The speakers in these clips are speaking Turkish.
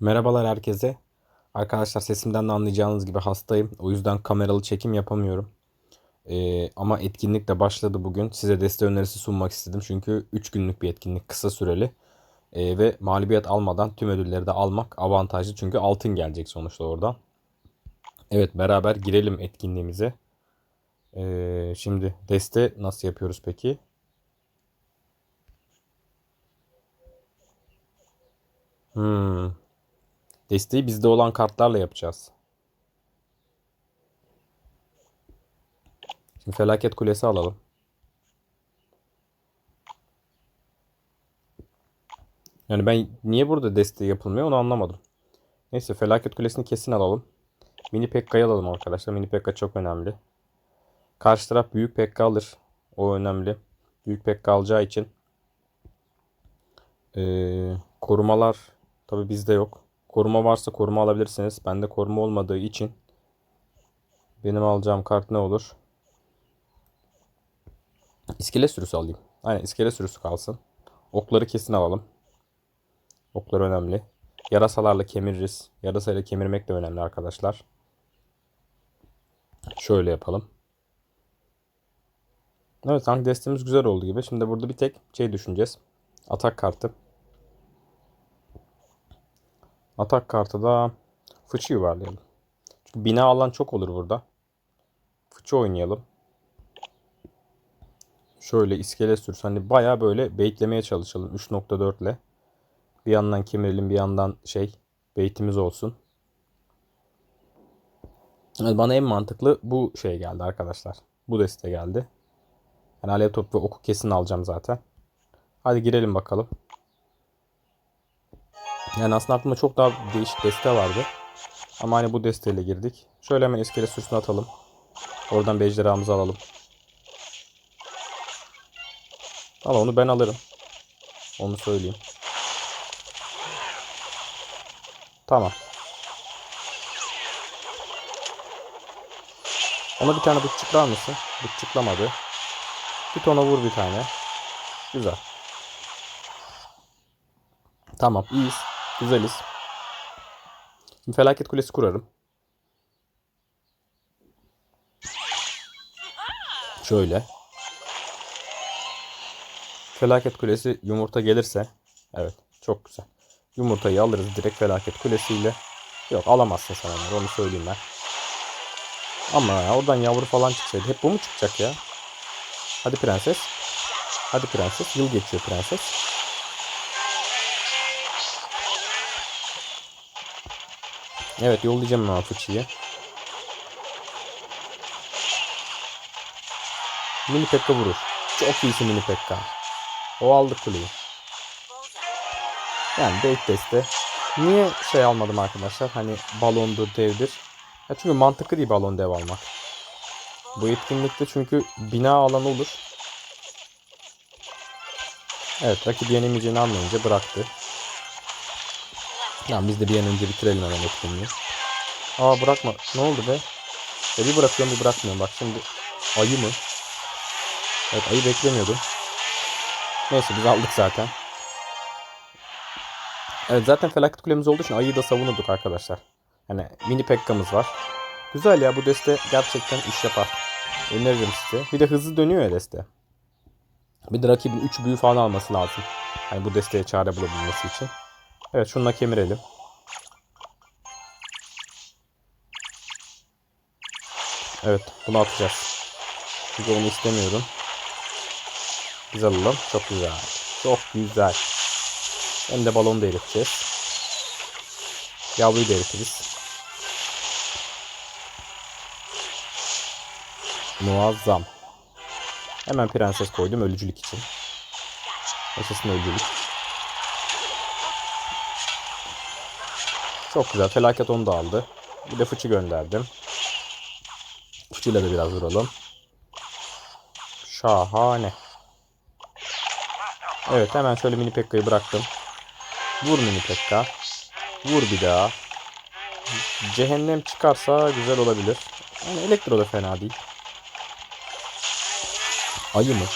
Merhabalar herkese. Arkadaşlar sesimden de anlayacağınız gibi hastayım. O yüzden kameralı çekim yapamıyorum. Ee, ama etkinlik de başladı bugün. Size deste önerisi sunmak istedim. Çünkü 3 günlük bir etkinlik, kısa süreli. Ee, ve mağlubiyet almadan tüm ödülleri de almak avantajlı. Çünkü altın gelecek sonuçta oradan. Evet beraber girelim etkinliğimize. Ee, şimdi deste nasıl yapıyoruz peki? Hmm, Desteği bizde olan kartlarla yapacağız. Şimdi felaket kulesi alalım. Yani ben niye burada desteği yapılmıyor onu anlamadım. Neyse felaket kulesini kesin alalım. Mini Pekka'yı alalım arkadaşlar. Mini Pekka çok önemli. Karşı taraf büyük Pekka alır. O önemli. Büyük Pekka alacağı için. Ee, korumalar tabi bizde yok. Koruma varsa koruma alabilirsiniz. Bende koruma olmadığı için benim alacağım kart ne olur? İskele sürüsü alayım. Aynen iskele sürüsü kalsın. Okları kesin alalım. Oklar önemli. Yarasalarla kemiririz. Yarasayla kemirmek de önemli arkadaşlar. Şöyle yapalım. Evet sanki destemiz güzel oldu gibi. Şimdi burada bir tek şey düşüneceğiz. Atak kartı. Atak kartı da fıçı yuvarlayalım. Çünkü bina alan çok olur burada. Fıçı oynayalım. Şöyle iskele sürs. Hani baya böyle baitlemeye çalışalım 3.4 ile. Bir yandan kemirelim bir yandan şey baitimiz olsun. Yani bana en mantıklı bu şey geldi arkadaşlar. Bu deste geldi. Yani alev topu ve oku kesin alacağım zaten. Hadi girelim bakalım. Yani aslında aklımda çok daha değişik deste vardı. Ama hani bu desteyle girdik. Şöyle hemen iskele sürsünü atalım. Oradan bir alalım. Ama onu ben alırım. Onu söyleyeyim. Tamam. Ona bir tane bıçıklar mısın? Bıçıklamadı. Git ona vur bir tane. Güzel. Tamam iyiyiz. Güzeliz. Şimdi felaket kulesi kurarım. Şöyle. Felaket kulesi yumurta gelirse. Evet çok güzel. Yumurtayı alırız direkt felaket kulesiyle. Yok alamazsın sen onları onu söyleyeyim ben. Ama ya oradan yavru falan çıksaydı. Hep bu mu çıkacak ya? Hadi prenses. Hadi prenses. Yıl geçiyor prenses. Evet yollayacağım fıçıyı. Mini Pekka vurur. Çok iyisin Mini Pekka. O aldı kuleyi. Yani bait testi. Niye şey almadım arkadaşlar? Hani balondur, devdir. Ya çünkü mantıklı değil balon dev almak. Bu etkinlikte çünkü bina alanı olur. Evet rakip yenemeyeceğini anlayınca bıraktı. Tamam biz de bir an önce bitirelim hemen etkinliği. Aa bırakma. Ne oldu be? Ya bir bırakıyorum bir bırakmıyorum. Bak şimdi ayı mı? Evet ayı beklemiyordum. Neyse biz aldık zaten. Evet zaten felaket kulemiz olduğu için ayıyı da savunurduk arkadaşlar. Hani mini pekka'mız var. Güzel ya bu deste gerçekten iş yapar. Öneririm size. Bir de hızlı dönüyor ya deste. Bir de rakibin 3 büyü falan alması lazım. Hani bu desteye çare bulabilmesi için. Evet şununla kemirelim. Evet bunu atacağız. Çünkü onu istemiyorum. Biz alalım. Çok güzel. Çok güzel. Hem de balonu da eriteceğiz. Yavruyu da eritiriz. Muazzam. Hemen prenses koydum ölücülük için. Yaşasın ölücülük. Çok güzel. Felaket onu da aldı. Bir de fıçı gönderdim. Fıçıyla da biraz vuralım. Şahane. Evet hemen şöyle mini pekka'yı bıraktım. Vur mini pekka. Vur bir daha. Cehennem çıkarsa güzel olabilir. Yani elektro da fena değil. Ayı mı?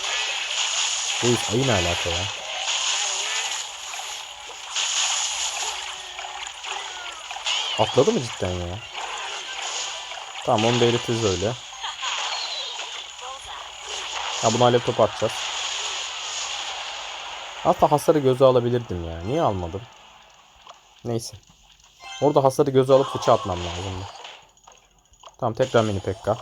Reis ayı ne alaka ya? Atladı mı cidden ya? Tamam onu da eritiriz öyle. Ha buna alev topu atacağız. Hatta hasarı göze alabilirdim ya. Niye almadım? Neyse. Orada hasarı göze alıp fıça atmam lazımdı. Tamam tekrar mini pekka.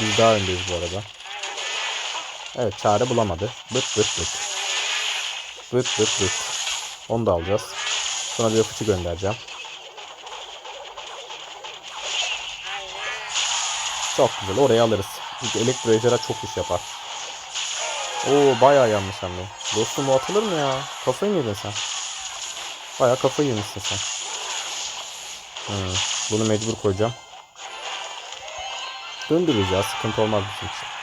Biz daha öndeyiz bu arada. Evet çare bulamadı. Bıt bıt bıt. Bıt bıt bıt. Onu da alacağız. Sonra bir fıçı göndereceğim. Çok güzel. Oraya alırız. Çünkü elektro çok iş yapar. Oo bayağı yanlış hamle. Dostum o atılır mı ya? Kafayı mı yedin sen? Bayağı kafayı yemişsin sen. Hmm, bunu mecbur koyacağım. Döndürürüz ya. Sıkıntı olmaz bizim için.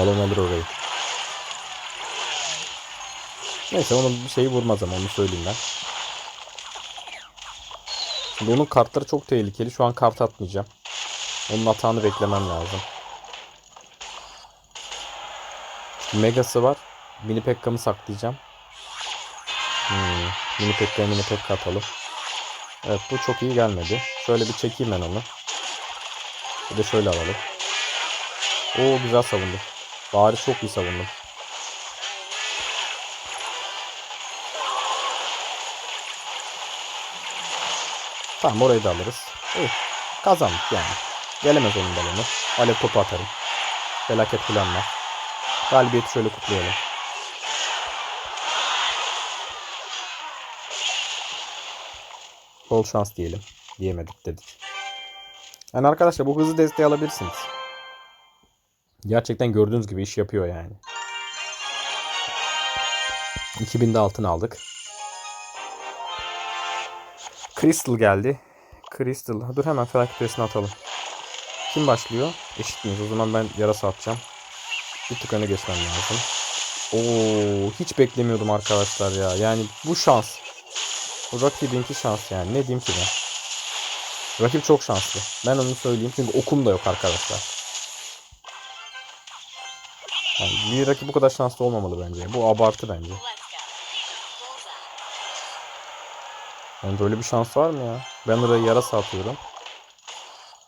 Balon alır orayı. Neyse onun bir şeyi vurmaz ama onu söyleyeyim ben. Şimdi onun kartları çok tehlikeli. Şu an kart atmayacağım. Onun hatağını beklemem lazım. Megası var. Mini Pekka'mı saklayacağım. Hmm. Mini Pekka'ya Mini Pekka atalım. Evet bu çok iyi gelmedi. Şöyle bir çekeyim ben onu. Bir de şöyle alalım. Oo güzel savundu. Bari çok iyi savundum. Tamam orayı da alırız. İyi. Kazandık yani. Gelemez onun balonu. Alev topu atarım. Felaket falan var. Galibiyeti şöyle kutlayalım. Bol şans diyelim. Diyemedik dedik. Yani arkadaşlar bu hızlı desteği alabilirsiniz. Gerçekten gördüğünüz gibi iş yapıyor yani. 2000'de altın aldık. Crystal geldi. Crystal. Dur hemen felaket küresine atalım. Kim başlıyor? Eşit miyiz? O zaman ben yarasa atacağım. Bir tık öne geçmem lazım. Oo, hiç beklemiyordum arkadaşlar ya. Yani bu şans. Bu rakibinki şans yani. Ne diyeyim ki ben? Rakip çok şanslı. Ben onu söyleyeyim. Çünkü okum da yok arkadaşlar. Bir rakip bu kadar şanslı olmamalı bence. Bu abartı bence. Yani böyle bir şans var mı ya? Ben oraya yarasa atıyorum.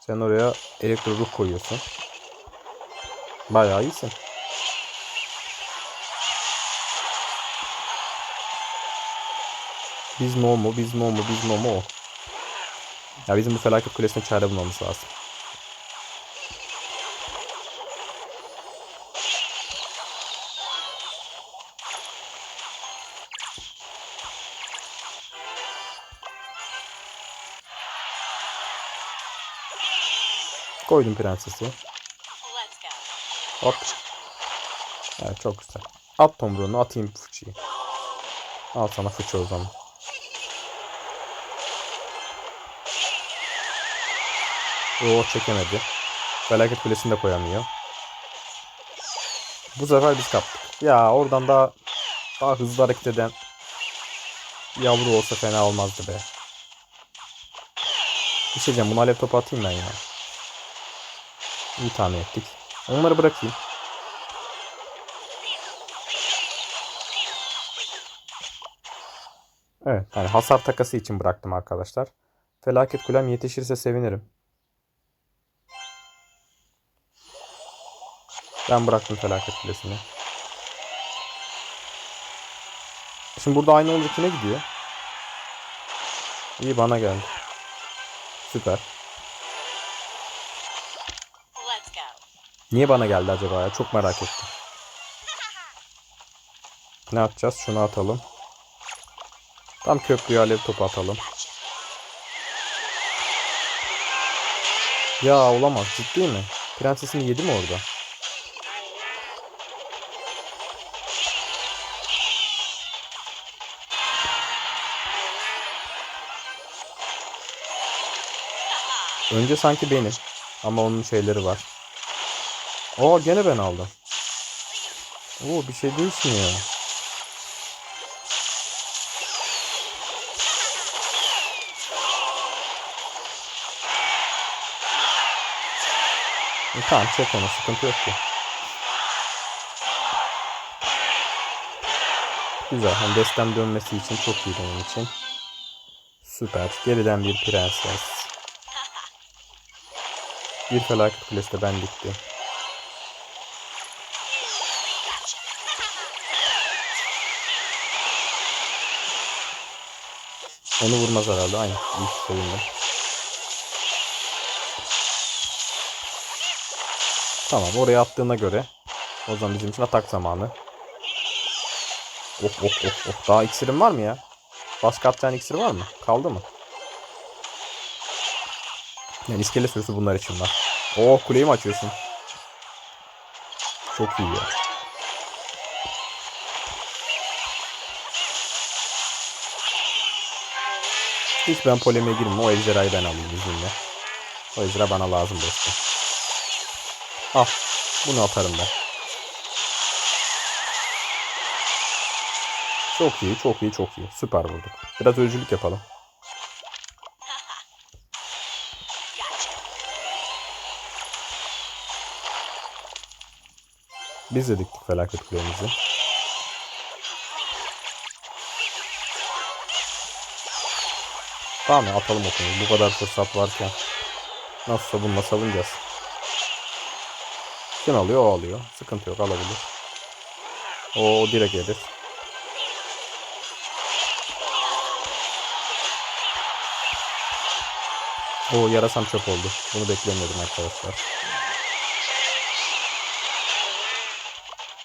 Sen oraya elektro ruh koyuyorsun. Bayağı iyisin. Biz no mu? Biz no mu? Biz no o? Ya bizim bu felaket kulesine çare bulmamız lazım. Koydum prensesi. Hop. Evet çok güzel. At tomruğunu atayım fıçıyı. Al sana fıçı o zaman. Oo çekemedi. Felaket kulesini de koyamıyor. Bu sefer biz kaptık. Ya oradan daha daha hızlı hareket eden yavru olsa fena olmazdı be. Bir şey diyeceğim. Bunu alev topu atayım ben ya. İyi tahmin ettik. Onları bırakayım. Evet. Yani hasar takası için bıraktım arkadaşlar. Felaket kulem yetişirse sevinirim. Ben bıraktım felaket kulesini. Şimdi burada aynı olunca kime gidiyor? İyi bana geldi. Süper. Niye bana geldi acaba ya? Çok merak ettim. Ne yapacağız? Şunu atalım. Tam köprüye alev topu atalım. Ya olamaz. Ciddi mi? Prensesini yedi mi orada? Önce sanki benim. Ama onun şeyleri var. Aa gene ben aldım. Oo bir şey değişmiyor. E, tamam çek onu sıkıntı yok ki. Güzel. Hem destem dönmesi için çok iyi benim için. Süper. Geriden bir prenses. Bir felaket kulesi de ben diktim. Onu vurmaz herhalde. Aynen. İyi sevindim. Tamam oraya attığına göre o zaman bizim için atak zamanı. Of of of of. Daha iksirim var mı ya? Başka atacağın iksir var mı? Kaldı mı? Yani iskele sürüsü bunlar için var. Oo kuleyi mi açıyorsun? Çok iyi ya. Hiç ben polemiğe girmem. O ejderhayı ben alayım izninle. O ejderha bana lazım dostum. Al. Bunu atarım ben. Çok iyi, çok iyi, çok iyi. Süper vurduk. Biraz ölücülük yapalım. Biz de diktik felaket kulemizi. Tamam atalım okunu. Bu kadar fırsat varken. Nasılsa bununla savunacağız. Kim alıyor? O alıyor. Sıkıntı yok alabilir. O, o direkt gelir. O yarasam çöp oldu. Bunu beklemiyordum arkadaşlar.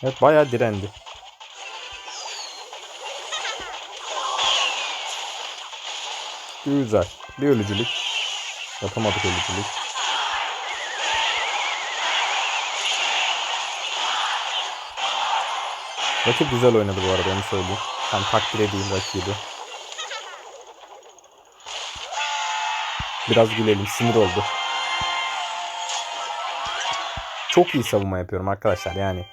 Evet bayağı direndi. Güzel. Bir ölücülük. Yapamadık ölücülük. Rakip güzel oynadı bu arada onu söyleyeyim. Ben takdir edeyim rakibi. Biraz gülelim. Sinir oldu. Çok iyi savunma yapıyorum arkadaşlar yani.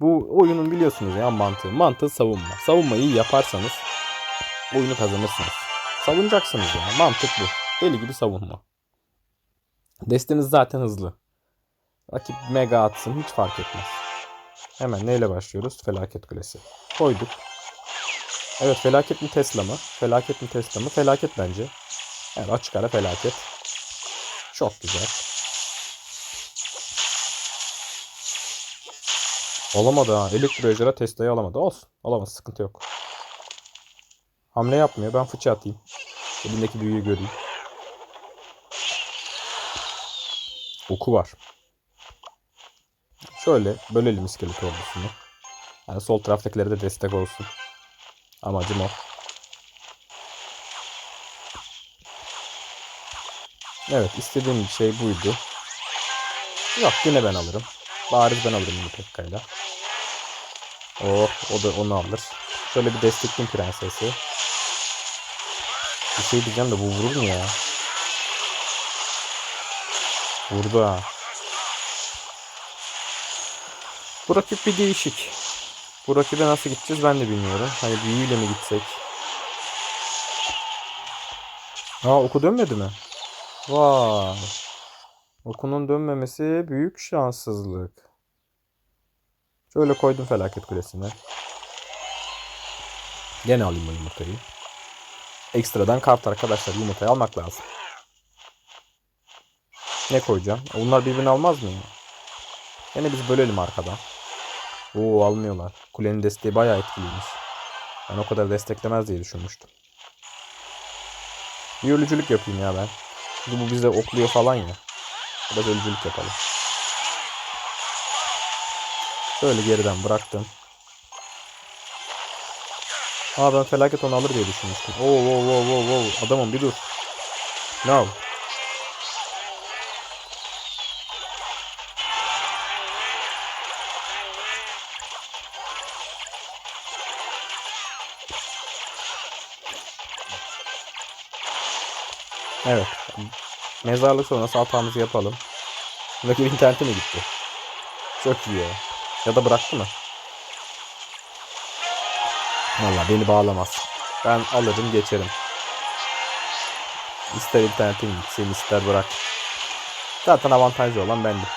Bu oyunun biliyorsunuz ya mantığı. Mantığı savunma. Savunmayı iyi yaparsanız oyunu kazanırsınız. Savunacaksınız ya. Mantık bu. Deli gibi savunma. Desteniz zaten hızlı. Rakip mega atsın hiç fark etmez. Hemen neyle başlıyoruz? Felaket kulesi. Koyduk. Evet felaket mi Tesla mı? Felaket mi Tesla mı? Felaket bence. Evet açık ara felaket. Çok güzel. Olamadı ha. Elektro ejderha Tesla'yı alamadı. Olsun. Alamaz. Sıkıntı yok. Hamle yapmıyor. Ben fıçı atayım. Elindeki büyüyü göreyim. Oku var. Şöyle bölelim iskelet ordusunu. Yani sol taraftakilere de destek olsun. Amacım o. Evet istediğim şey buydu. Yok yine ben alırım. Bariz ben alırım bunu Pekka'yla. Oh o da onu alır. Şöyle bir destekleyeyim prensesi. Bir şey diyeceğim de bu vurur mu ya? Vurdu ha. Bu rakip bir değişik. Bu rakibe nasıl gideceğiz ben de bilmiyorum. Hani büyüyle mi gitsek? Aa oku dönmedi mi? Vay. Okunun dönmemesi büyük şanssızlık. Şöyle koydum felaket kulesine. Gene alayım o yumurtayı. Ekstradan kart arkadaşlar yumurtayı almak lazım. Ne koyacağım? Onlar birbirini almaz mı ya? Yine biz bölelim arkadan. Oo almıyorlar. Kulenin desteği bayağı etkiliymiş. Ben o kadar desteklemez diye düşünmüştüm. Bir ölücülük yapayım ya ben. Çünkü bu bize okluyor falan ya. Biraz ölücülük yapalım. Şöyle geriden bıraktım. Aa ben felaket onu alır diye düşünmüştüm. Oo oo oo oo oo adamım bir dur. No. Evet. Mezarlık sonrası hatamızı yapalım. Rakip interneti mi gitti? Çok iyi ya. Ya da bıraktı mı? Valla beni bağlamaz. Ben alırım geçerim. İster internetin gitsin ister bırak. Zaten avantajlı olan bendim.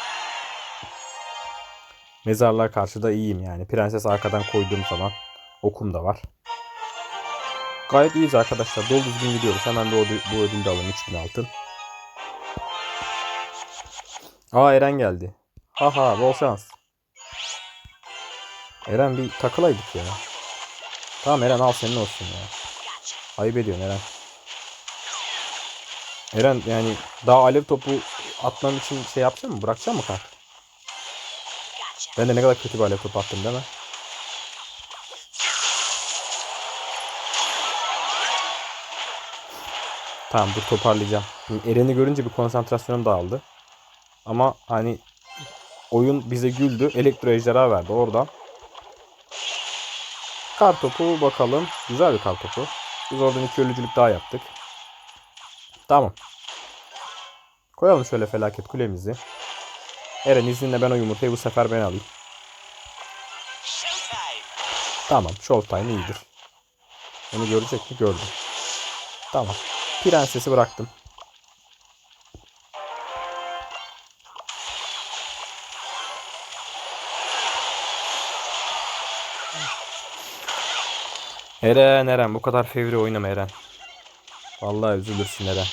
Mezarlığa karşı da iyiyim yani. Prenses arkadan koyduğum zaman okum da var. Gayet iyiyiz arkadaşlar. Dolu düzgün gidiyoruz. Hemen o, bu ödülü de alalım. 3000 altın. Aa Eren geldi. Haha bol şans. Eren bir takılaydık ya. Tamam Eren al senin olsun ya. Ayıp ediyorsun Eren. Eren yani daha alev topu atmam için şey yapacak mı? Bırakacak mı kart? Ben de ne kadar kötü bir alev topu attım değil mi? Tamam dur toparlayacağım. Şimdi Eren'i görünce bir konsantrasyonum dağıldı. Ama hani oyun bize güldü. Elektro ejderha verdi oradan. Kar topu bakalım. Güzel bir kar topu. Biz oradan iki ölücülük daha yaptık. Tamam. Koyalım şöyle felaket kulemizi. Eren izninle ben o yumurtayı bu sefer ben alayım. Tamam. Showtime iyidir. Onu görecek mi? Gördüm. Tamam. Prensesi bıraktım. Eren Eren bu kadar fevri oynama Eren. Vallahi üzülürsün Eren.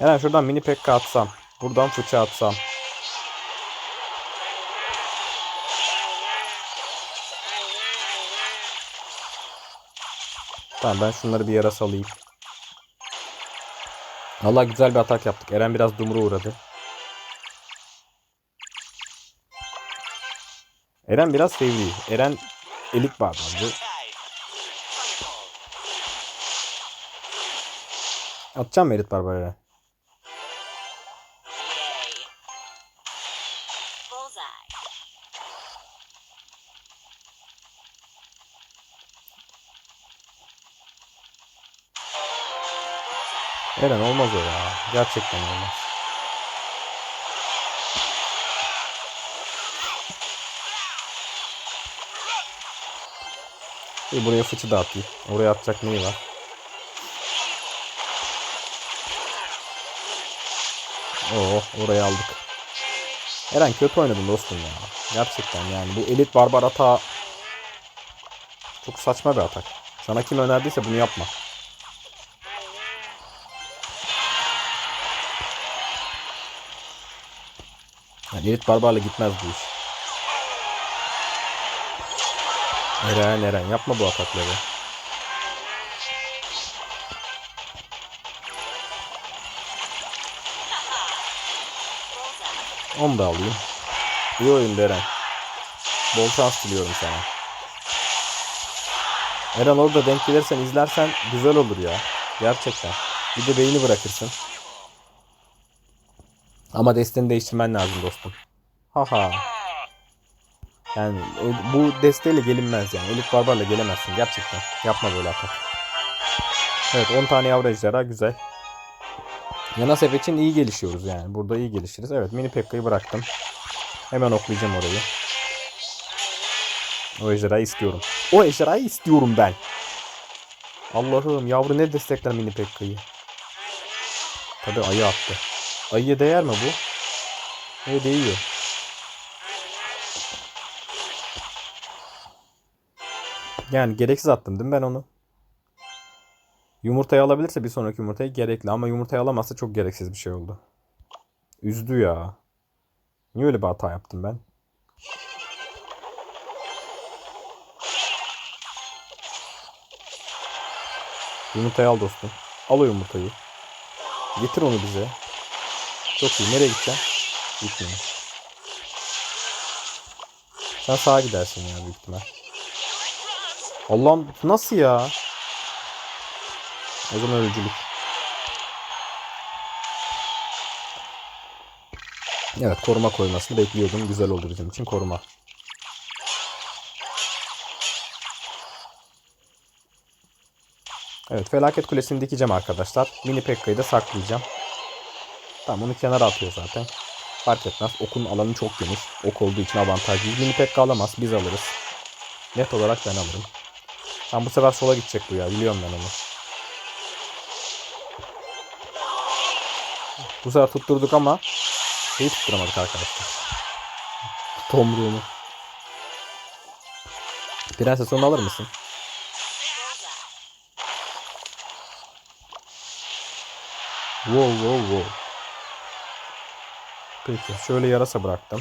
Eren şuradan mini pekka atsam. Buradan fıça atsam. Tamam ben şunları bir yere salayım. Vallahi güzel bir atak yaptık. Eren biraz dumura uğradı. Eren biraz fevri. Eren elik bağlandı. Atacağım mı Barbara'ya? Bullseye. Eren olmaz o ya. Gerçekten olmaz. İyi buraya fıçı da atayım. Oraya atacak neyi var? Oo orayı aldık. Eren kötü oynadın dostum ya. Gerçekten yani bu elit barbar ata çok saçma bir atak. Sana kim önerdiyse bunu yapma. Yani elit barbarla gitmez bu iş. Eren Eren yapma bu atakları. Onu da alayım. İyi oyun Eren. Bol şans diliyorum sana. Eren orada denk gelirsen izlersen güzel olur ya. Gerçekten. Bir de beyni bırakırsın. Ama desteni değiştirmen lazım dostum. Haha. Yani bu desteğiyle gelinmez yani. Elit barbarla gelemezsin gerçekten. Yapma böyle atak. Evet 10 tane yavru ejderha güzel. Yanasef için iyi gelişiyoruz yani. Burada iyi gelişiriz. Evet mini Pekka'yı bıraktım. Hemen oklayacağım orayı. O ejderhayı istiyorum. O ejderhayı istiyorum ben. Allah'ım yavru ne destekler mini Pekka'yı. Tabi ayı attı. Ayıya değer mi bu? Ne değiyor. Yani gereksiz attım değil mi ben onu? Yumurtayı alabilirse bir sonraki yumurtayı gerekli ama yumurtayı alamazsa çok gereksiz bir şey oldu. Üzdü ya. Niye öyle bir hata yaptım ben? Yumurtayı al dostum. Al o yumurtayı. Getir onu bize. Çok iyi. Nereye gideceksin? Gitmiyor. Sen sağa gidersin ya büyük ihtimal. Allah'ım nasıl ya? Zaman ölücülük. Evet koruma koymasını bekliyordum. Güzel oldu bizim için koruma. Evet felaket kulesini dikeceğim arkadaşlar. Mini Pekka'yı da saklayacağım. Tamam onu kenara atıyor zaten. Fark etmez. Okun alanı çok geniş. Ok olduğu için avantajlıyız. Mini Pekka alamaz. Biz alırız. Net olarak ben alırım. Tam bu sefer sola gidecek bu ya. Biliyorum ben onu. Bu sefer tutturduk ama şeyi tutturamadık arkadaşlar. Tomruğunu. Prenses onu alır mısın? Wow wow wow. Peki şöyle yarasa bıraktım.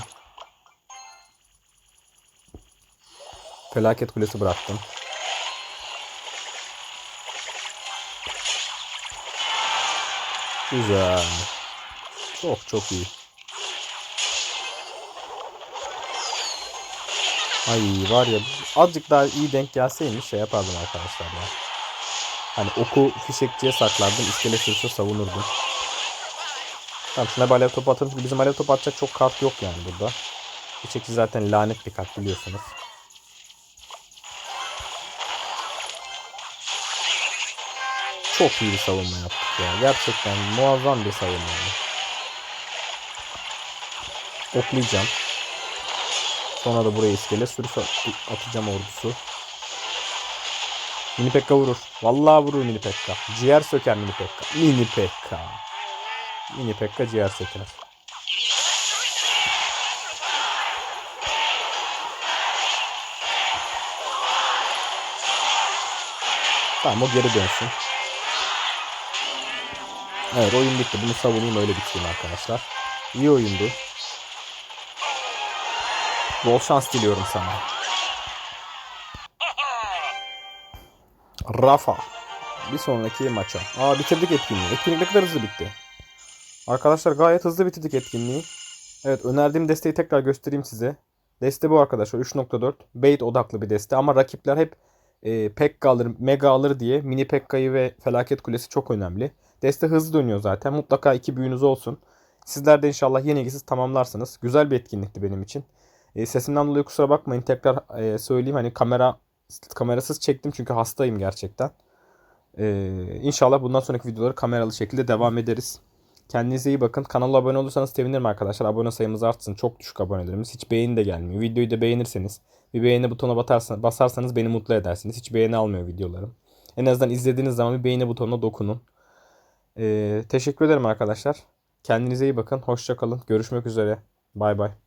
Felaket kulesi bıraktım. Güzel. Çok çok iyi. Ay var ya azıcık daha iyi denk gelseymiş şey yapardım arkadaşlar ya. Hani oku fişekçiye saklardım. iskele sürüsü savunurdum. Tamam şuna bir alev topu atalım. Çünkü bizim alev topu atacak çok kart yok yani burada. Fişekçi zaten lanet bir kart biliyorsunuz. Çok iyi bir savunma yaptık ya. Gerçekten muazzam bir savunma. yani. Oklayacağım. Sonra da buraya iskele sürüsü at- atacağım ordusu. Mini Pekka vurur. Vallahi vurur Mini Pekka. Ciğer söker Mini Pekka. Mini Pekka. Mini Pekka ciğer söker. Tamam o geri dönsün. Evet oyun bitti. Bunu savunayım öyle bitireyim arkadaşlar. İyi oyundu. Bol şans diliyorum sana. Rafa. Bir sonraki maça. Aa bitirdik etkinliği. Etkinlik ne kadar hızlı bitti. Arkadaşlar gayet hızlı bitirdik etkinliği. Evet önerdiğim desteği tekrar göstereyim size. Deste bu arkadaşlar 3.4. Bait odaklı bir deste ama rakipler hep e, Pekka alır, Mega alır diye Mini Pekka'yı ve Felaket Kulesi çok önemli. Deste hızlı dönüyor zaten. Mutlaka iki büyünüz olsun. Sizler de inşallah yenilgisiz tamamlarsınız. Güzel bir etkinlikti benim için. E, sesimden dolayı kusura bakmayın. Tekrar e, söyleyeyim hani kamera kamerasız çektim çünkü hastayım gerçekten. E, inşallah bundan sonraki videoları kameralı şekilde devam ederiz. Kendinize iyi bakın. Kanala abone olursanız sevinirim arkadaşlar. Abone sayımız artsın. Çok düşük abonelerimiz. Hiç beğeni de gelmiyor. Videoyu da beğenirseniz bir beğeni butona batarsan, basarsanız beni mutlu edersiniz. Hiç beğeni almıyor videolarım. En azından izlediğiniz zaman bir beğeni butonuna dokunun. Ee, teşekkür ederim arkadaşlar. Kendinize iyi bakın. Hoşça kalın. Görüşmek üzere. Bay bay.